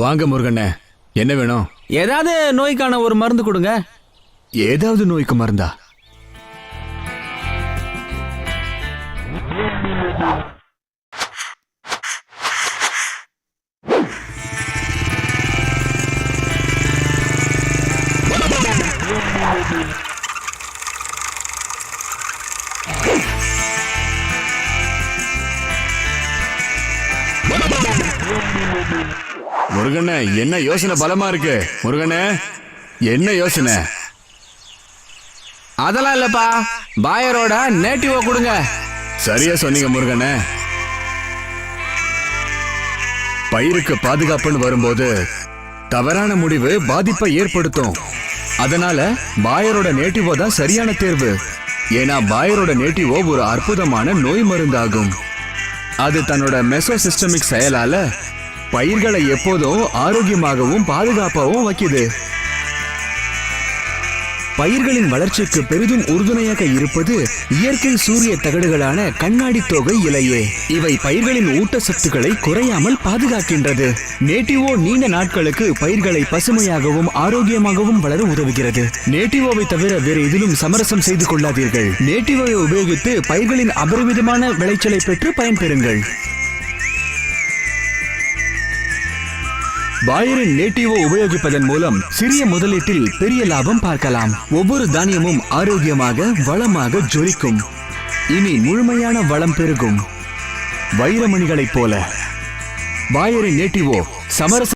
வாங்க முருகண்ணே. என்ன வேணும்? ஏதாவது நோய்க்கான ஒரு மருந்து கொடுங்க. ஏதாவது நோய்க்கு மருந்தா? முருகண்ணே என்ன யோசனை பலமா இருக்கு? முருகண்ணே என்ன யோசனை? அதெல்லாம் இல்லப்பா. பாயரோட நேட்டிவோ கொடுங்க. சரியா சொன்னீங்க முருகனே. பயிருக்கு பாதுகாப்புன்னு வரும்போது தவறான முடிவு பாதிப்பை ஏற்படுத்தும். அதனால பாயரோட நேட்டிவோ தான் சரியான தேர்வு. ஏன்னா பாயரோட நேட்டிவோ ஒரு அற்புதமான நோய் மருந்தாகும். அது தன்னோட மெசோசிஸ்டமிக் செயலால பயிர்களை எப்போதும் ஆரோக்கியமாகவும் பாதுகாப்பாகவும் வைக்குது. பயிர்களின் வளர்ச்சிக்கு பெரிதும் உறுதுணையாக இருப்பது இயற்கை சூரிய தகடுகளான கண்ணாடி தொகை இலையே. இவை பயிர்களின் ஊட்டச்சத்துக்களை குறையாமல் பாதுகாக்கின்றது. நேட்டிவோ நீண்ட நாட்களுக்கு பயிர்களை பசுமையாகவும் ஆரோக்கியமாகவும் வளர உதவுகிறது. நேட்டிவோவை தவிர வேறு எதிலும் சமரசம் செய்து கொள்ளாதீர்கள். நேட்டிவோவை உபயோகித்து பயிர்களின் அபரிமிதமான விளைச்சலை பெற்று பயன்பெறுங்கள். பாயரின் நேட்டிவோ உபயோகிப்பதன் மூலம் சிறிய முதலீட்டில் பெரிய லாபம் பார்க்கலாம். ஒவ்வொரு தானியமும் ஆரோக்கியமாக வளமாக ஜொலிக்கும். இனி முழுமையான வளம் பெருகும். வைரமணிகளைப் போல. வாயரின் நேட்டிவோ சமரச